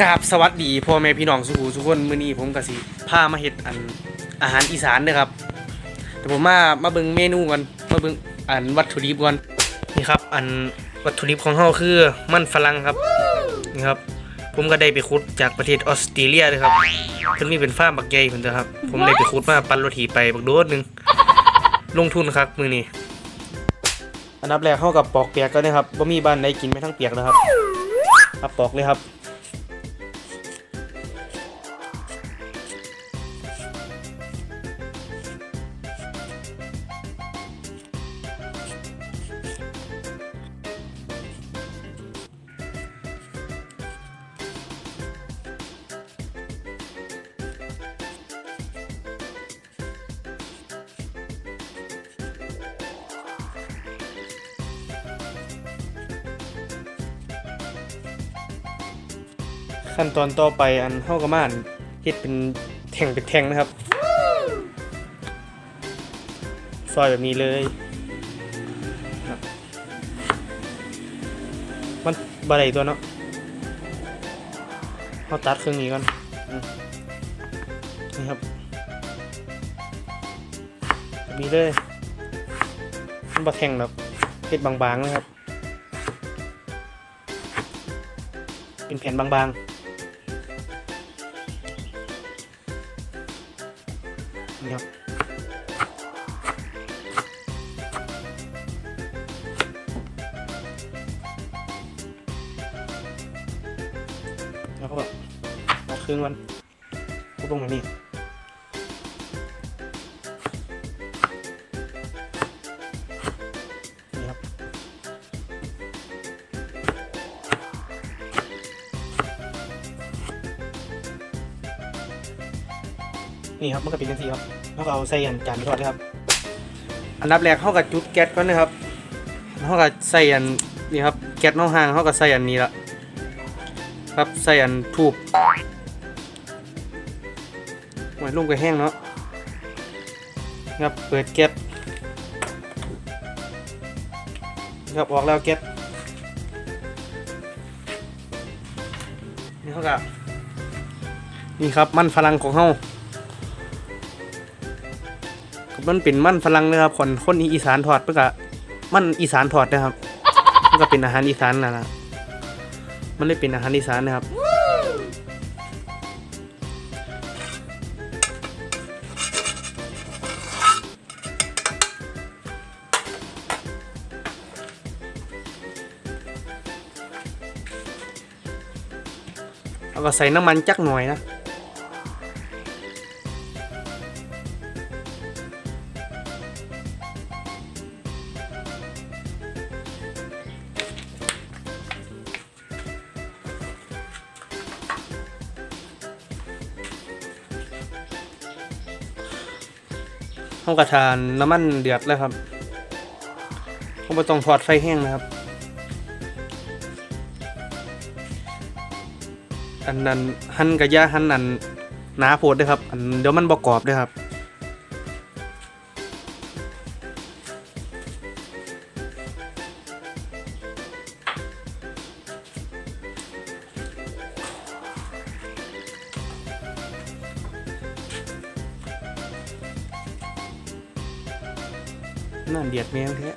กราบสวัสดีพ่อแม่พี่น้องสุขุสุขคนมื้อนี้ผมก็สิพามาเฮ็ดอันอาหารอีสานเด้อครับ แต่ผมมามาเบิ่งเมนูก่อนมาเบิ่งอันวัตถุดิบก่อนนี่ครับ อันวัตถุดิบของเฮาคือมันฝรั่งครับนี่ครับ ผมก็ได้ไปขุดจากประเทศออสเตรเลียเลยครับเพิ่นมีเป็นฟาร์มบักใหญ่เพิ่นเด้อครับ ผมได้ไปขุดมาปั่นรถถีไปบักโดดหนึงลงทุนครับมื้อนี้อันดับแรกเฮากับปอกเปียกก่อนนะครับบ่มีบ้านใดกินไม่ทั้งเปียกนะครับครับปอกเลยครับ ขั้นตอนต่อไปอันเข้ากระมานเฮ็ดเป็นแท่งเป็นแท่งนะครับซอยแบบนี้เลยครับมันบะไรตัวเนาะเขาตัดเครื่องนี้ก่อนอืมนี่ครับแบบนี้เลยมันบะแท่งแบบเฮ็ดบางๆนะครับ เป็นแผ่นบางๆ แล้วก็เอาครึ่งมันก็ตรงแบบนี้นี่ครับนี่ครับมันก็เป็นจังซี่ครับแล้วก็เอาใส่อันจานไปทอดเลยครับ อันดับแรกเข้าก็จุดแก๊สก่อนนะครับเขาก็ใส่อันนี่ครับแก๊สน้องห่างเข้าก็ใส่อันนี้ละ ครับใส่อันทูบไว้ลงไปแห้งเนาะครับเปิดแก๊สครับออกแล้วแก๊สนี่เขาก็นี่ครับมันฝรั่งของเขามันเป็นมันฝรั่งนะครับคนคนอีสานทอดเพื่อกะมันอีสานทอดนะครับมันก็เป็นอาหารอีสานนะนะ มันเลยเป็นอาหารอีสานนะครับเอาก็ใส่น้ำมันจักหน่อยนะ ห้องกระทานน้ำมันเดือดแล้วครับเขาไปต้องทอดไฟแห้งนะครับ อันนั้นหั่นกระยาหั่นอันหนาโพดด้วยครับ อันเดี๋ยวมันประกรอบด้วยครับ แมวแท้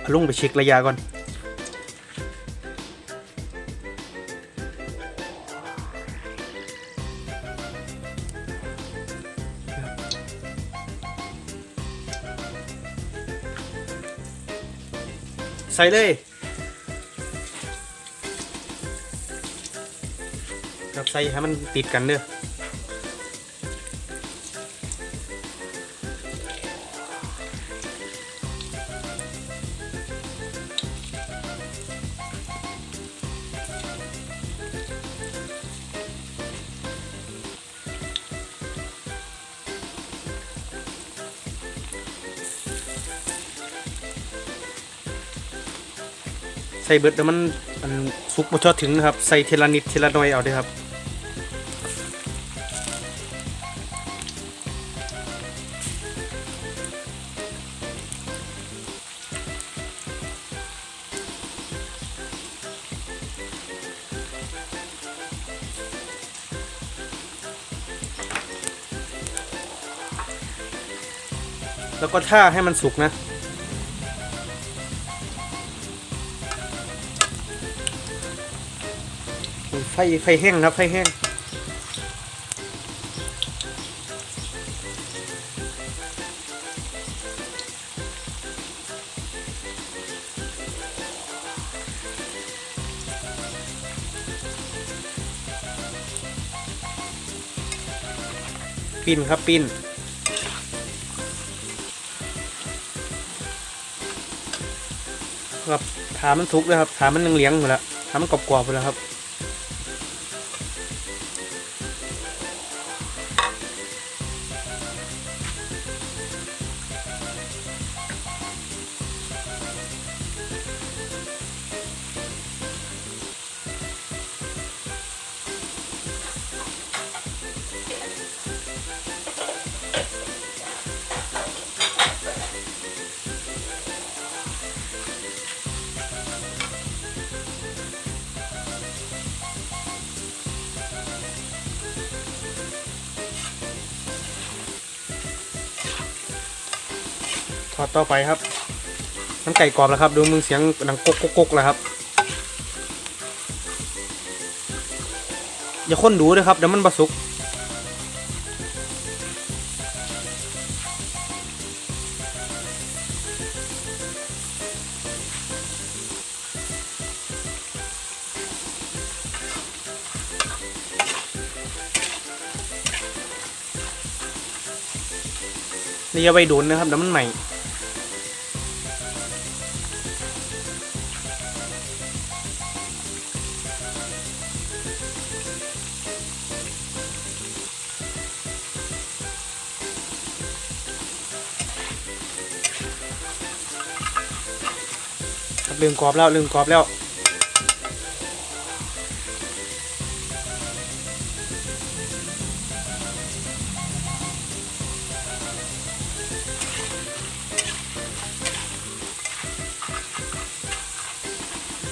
เอาลงไปเช็คระยะก่อน ใส่เลย กับใส่ให้มันติดกันเด้อ ใส่เบิดแล้วมันมันสุกบ่ทอดถึงนะครับ ใส่เทลานิดเทลาน้อยเอาเด้ครับแล้วก็ท่าให้มันสุกนะ ไฟไฟแห้งครับไฟแห้งปิ้นครับปิ้นครับถามมันทุกเลยครับถามมันเหลี้ยงๆหมดแล้วถามมันกรอบๆหมดแล้วครับ อดต่อไปครับน้ำไก่กรอบแล้วครับ ดูมือเสียงดังกกกกกแล้วครับ อย่าค้นดูด้วยครับเดี๋ยวมันบะสุกนี่อย่าไปโดนนะครับเดี๋ยวมันใหม่ มกรอบแล้วลืมกรอบแล้ว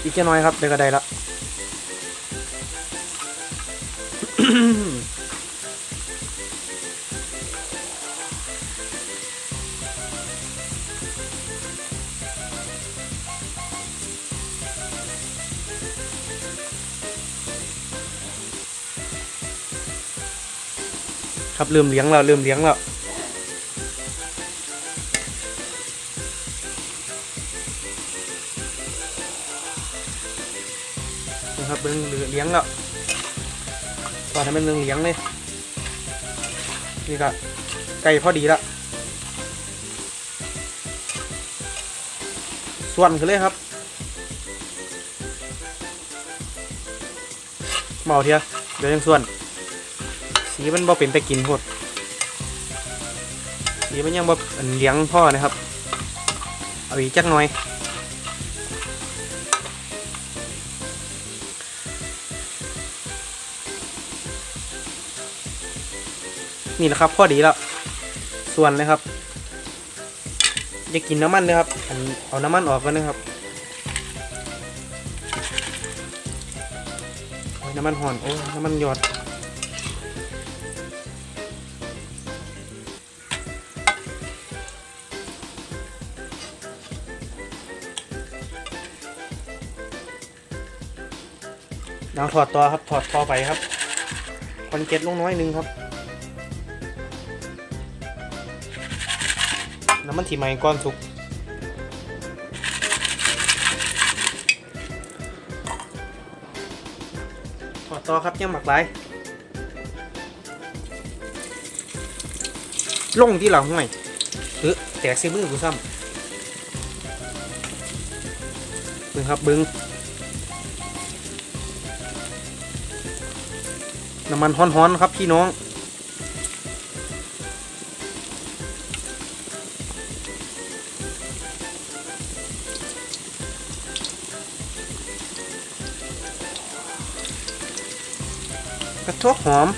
อีกแค่น้อยครับเดี๋ยวก็ได้ละ ครับลืมเลี้ยงแล้วลืมเลี้ยงแล้วนะครับเป็นเลี้ยงแล้วตอนทำเป็นเรื่องเลี้ยงเลยนี่ก็ไก่พอดีละส่วนกันเลยครับเมาเทียเดี๋ยวยังส่วน สีมันบ่เป็นแต่กินโพดสีมันยังบ่เลี้ยงพ่อนะครับ เอาอีกจักหน่อย นี่แหละครับพอดีแล้ว ส่วนเลยครับอย่ากินน้ำมันเลยครับอันเอาน้ำมันออกก่อนนะครับน้ำมันห่อน โอ้ น้ำมันหยอด เราถอดตัวครับถอดต่อไปครับคอนเก็ตลงน้อยนึงครับ น้ำมันถีไม้ก้อนสุกถอดต่อครับยังหมักไรลงที่หลังห่วยเออแตกเสียมือกูซ้ำบึงครับบึง น้ำมันฮ้อนๆครับพี่น้อง กระทบหอม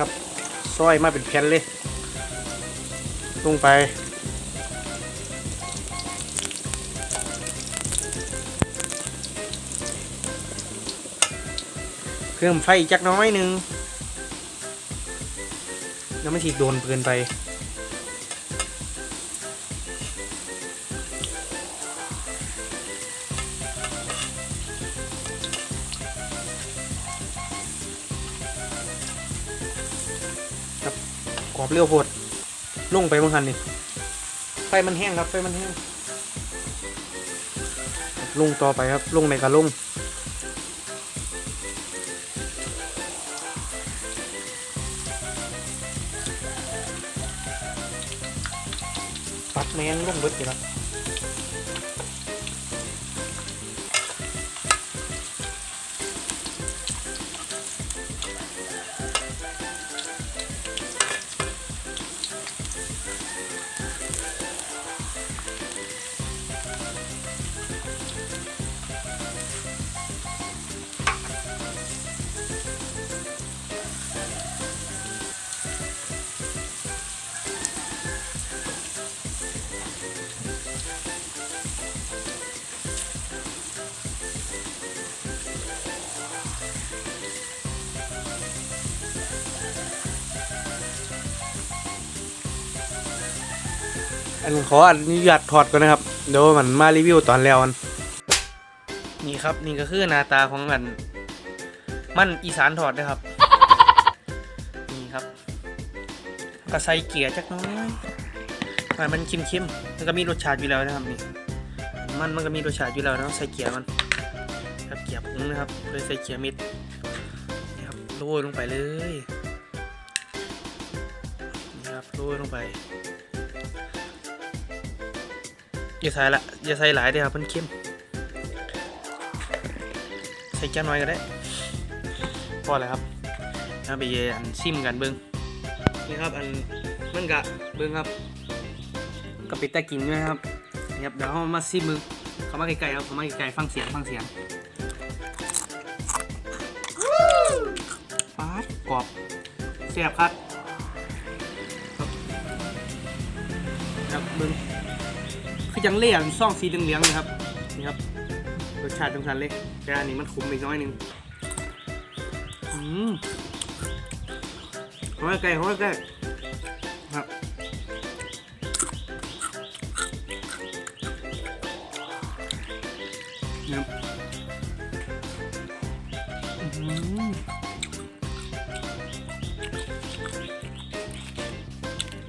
นี่ครับซอยมาเป็นแผ่นเลยลงไป เพิ่มไฟจักน้อยหนึ่งแล้วไม่ฉีกโดนเกินไป เรียวโพดลงไปบางคันนี่ไฟมันแห้งครับไฟมันแห้งลงต่อไปครับลงในกระลงปัดแมงลงเบิดเลยครับ อันขออนุญาตถอดก่อนนะครับ เดี๋ยวมันมารีวิวตอนแล้วอันนี่ครับนี่ก็คือหน้าตาของอัน มันอีสานถอดนะครับ นี่ครับก็ใส่เกียร์จักหน้อยให้มันเค็มๆมันก็มีรสชาติอยู่แล้วนะครับนี่มันมันก็มีรสชาติอยู่แล้วนะใส่เกียร์มันครับเกียร์ผงนะครับเลยใส่เกียร์เม็ดนี่ครับโรยลงไปเลยนี่ครับโรยลงไป อย่าใส่ละอย่าใส่หลายเด้อครับมันเค็มใส่จ้าน้อยก็ได้พอแล้วครับเอาไปเยอันซิมกันเบิ้งนี่ครับอันมันกะเบิ้งครับก็ปิดตากินด้วยครับนี่ครับเดี๋ยวเรามาซิมมือเขามาไกลๆครับเขามาไกลๆฟังเสียงฟังเสียงป๊าดกรอบแซ่บครับครับครับมึง คือยังเล่ยซ่องสีเหลืองๆนะครับนี่ครับรสชาติสำคัญเลยแต่อันนี้มันขมอีกน้อยนึงอืมเขามาไกลเขามาไกลครับครับ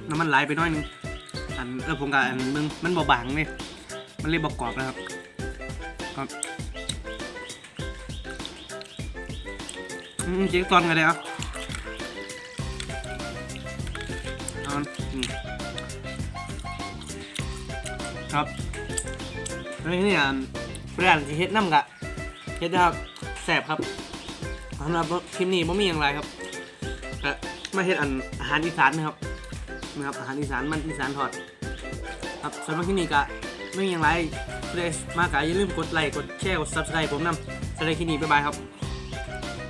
น้ำมันไหลไปน้อยนึง เออผมกับอันมึงมันเบาบางเลยมันเลยบอกกรอบนะครับครับอืมเจ๊ตอนกันเลยอะเอาอืมครับอันนี้เนี่ยเปลี่ยนสิเฮ็ดน้ำกะเฮ็ดนะครับแสบครับสำหรับคลิปนี้ไม่มีอย่างไรครับก็มาเฮ็ดอันอาหารอีสานนะครับนะครับอาหารอีสานมันอีสานทอด ครับสำหรับคลิปนี้ก็ไม่มีอย่างไรเลยมากกะอย่าลืมกดไลค์กดแชร์กด subscribe ผมนำสำหรับคลิปนี้บ๊ายบายครับ